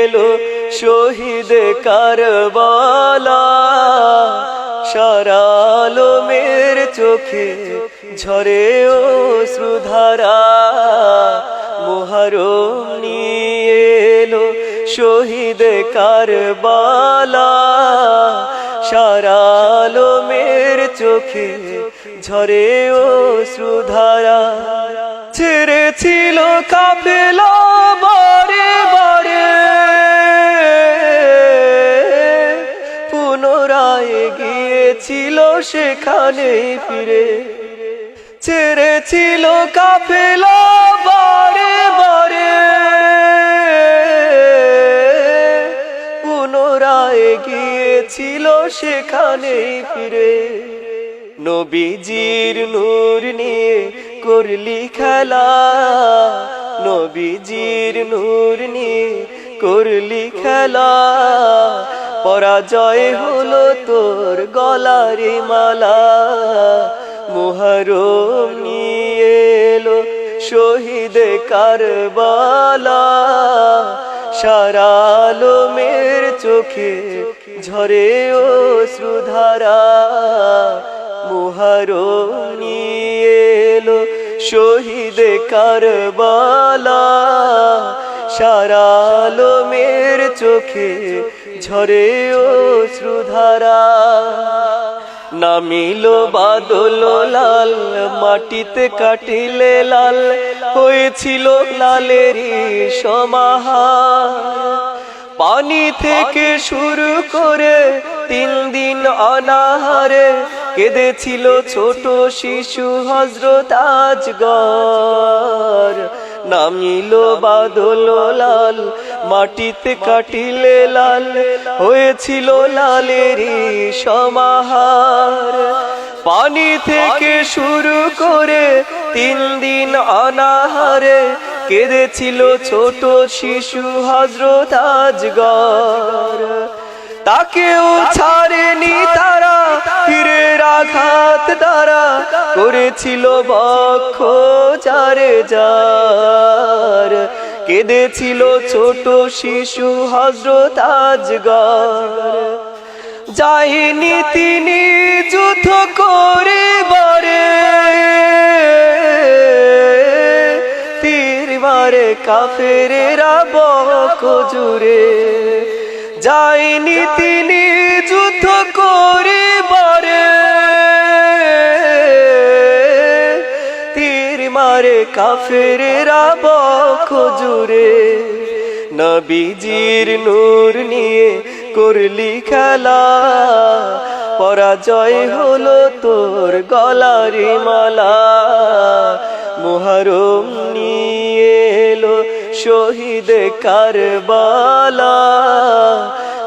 এলো শহীদ কারবালা। সারালো মের চোখে ঝরে ও শ্রুধারা মোহরম নিয়ে এলো শহীদ কারবালা। সারালো মের চোখে ঝরে ও শ্রুধারা ছেড়েছিল কাফেলা বারে বারে পুনরায় গিয়েছিল সেখানে ফিরে। ছেড়েছিল কাফেলা বারে বারে পুনরায় গিয়েছিল সেখানে ফিরে। নবীজির নূর নিয়ে করলি খেলা, নবীজির নূর নিয়ে করলি খেলা। পরাজয় হলো তোর গলারে মালা মোহরম নিয়ে এলো শহীদ কারবালা। সারালো মের চোখে ঝরে ও শ্রুধারা শহীদ কারবালা সারালো মের চোখে ঝরে ও শ্রুধারা। নামিল বাদল লাল, মাটিতে কাটিলে লাল, হয়েছিল লালেরই সমাহার। পানি থেকে শুরু করে তিন দিন অনাহারে কেঁদেছিল ছোট শিশু হজরত আজগর। নামিল বাদল লাল, মাটিতে কাটিলে লাল, হয়েছিল লালেরই সমাহার। পানি থেকে শুরু করে তিন দিন অনাহারে কেঁদেছিল ছোট শিশু হজরত আজগর। তাকেও ছাড়েনি তারা আঘাত দ্বারা করেছিল বক্ষ চারে যার। কেঁদেছিল ছোট শিশু হজরত আজগর। যাইনি তিনি যুদ্ধ করে বারে তীর মারে কাফেরেরা বক জুড়ে। যাইনি তিনি কাফেরেরা বক জুড়ে নবীজির নূর নিয়ে করলি খেলা। পরাজয় হলো তোর গলারি মালা। মোহরম নিয়ে এলো শহীদ কারবালা।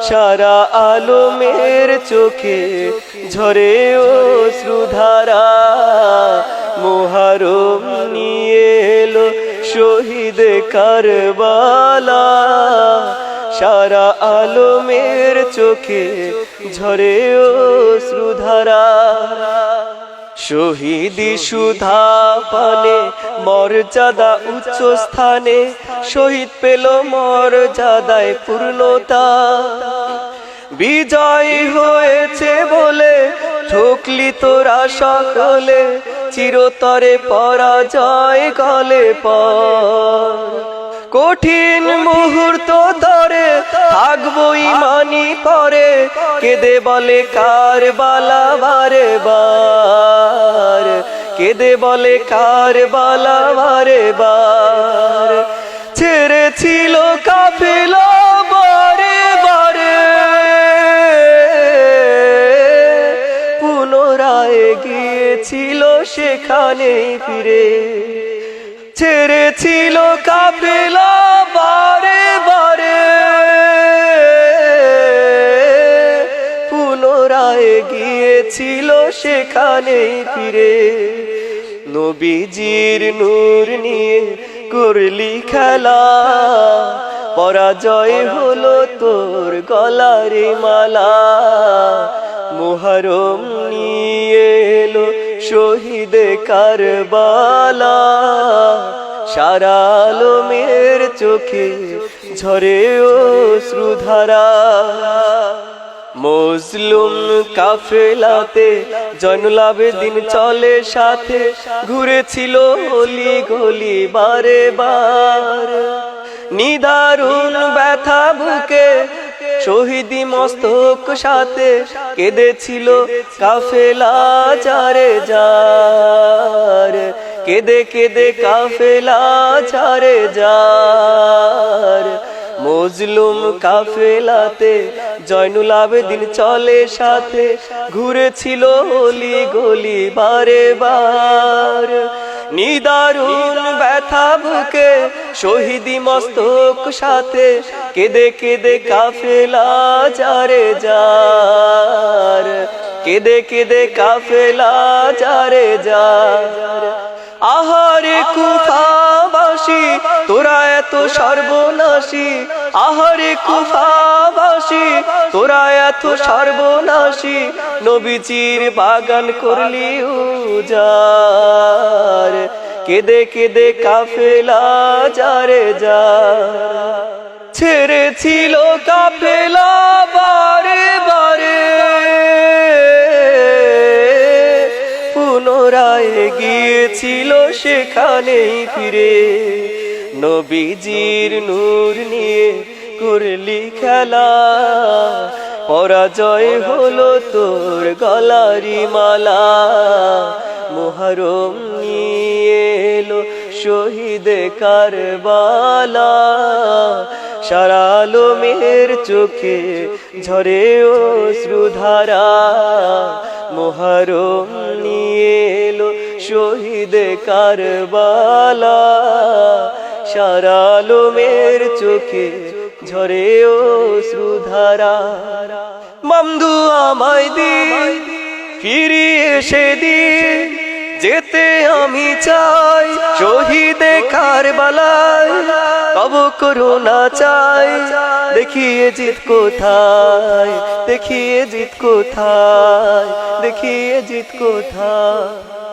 সারা আলমের চোখে ঝরে ও শ্রুধারা। মোহরম নিয়ে এলো শহীদ কারবালা। সারা আলমের চোখে ঝরে ও শ্রুধারা। শহীদি সুধা পানে মর্যাদা উচ্চ স্থানে শহীদ পেল মর্যাদায় পূর্ণতা। বিজয় হয়েছে বলে ঠকলি তোরা সকলে। চিরতরে পরাজয় গলে পর। কঠিন মুহূর্ত ধরে থাকব ইমানি পরে। কেদে বলে কার বালা বারে। বার কেদে বলে কার বালা বারে বার। ছেড়েছিল কাফেলা বারে বারে। পুনরায় গিয়েছিল সেখানে ফিরে। ছেড়েছিল কাফেলা বারে বারে। পুনরায় গিয়েছিল সেখানে ফিরে। নবীজির নূর নিয়ে করলি খেলা। পরাজয় হলো তোর গলারে মালা। মোহরম নিয়ে এলো শহীদ কারবালা, সারা আলমের চোখে ঝরে ও শ্রুধারা মজলুম কাফেলাতে জয়নুল দিন চলে, সাথে ঘুরেছিল অলি গলি বারে বার। নিদারুণ ব্যথা বুকে শহীদি মস্তক সাথে কেঁদেছিল কাফেলা চারে যার। কেঁদে কেঁদে কাফেলা চারে যার। মজলুম কাফেলাতে জয়নুল আবেদিন চলে সাথে, ঘুরেছিল অলি গলি বারে বার। নিদারুণ ব্যথা বুকে, শহীদি মস্তক সাথে কেদে কেদে কাফেলা যারে যার, কেদে কেদে কাফেলা যারে যার। আহারে কুফাবাসী তোরা এত সর্বনাশী, আহারে কুফাবাসী, তোরা এত সর্বনাশী, নবীজির বাগান করলি উজার। কেদে কেদে কাফেলা যারে যা ছেড়েছিল কাফেলা বারে গিয়েছিল সেখানেই ফিরে। নবীজির নূর নিয়ে করলি খেলা। পরাজয় হলো তোর গলারি মালা। মোহরম নিয়ে এলো শহীদ কারবালা। সারা আলমের চোখে ঝরে ও শ্রুধারা মোহরম নিয়ে এলো শহীদ কারবালা। সারা আলমের চোখে ঝরে ও শ্রুধারা মামদু আমায় দি, ফিরিয়ে দি। যেতে আমি চাই, শহীদ কারবালায় কব করোনা চাই দেখিয়ে জিত কোথায় দেখিয়ে জিত কোথায় দেখিয়ে জিত কোথায়।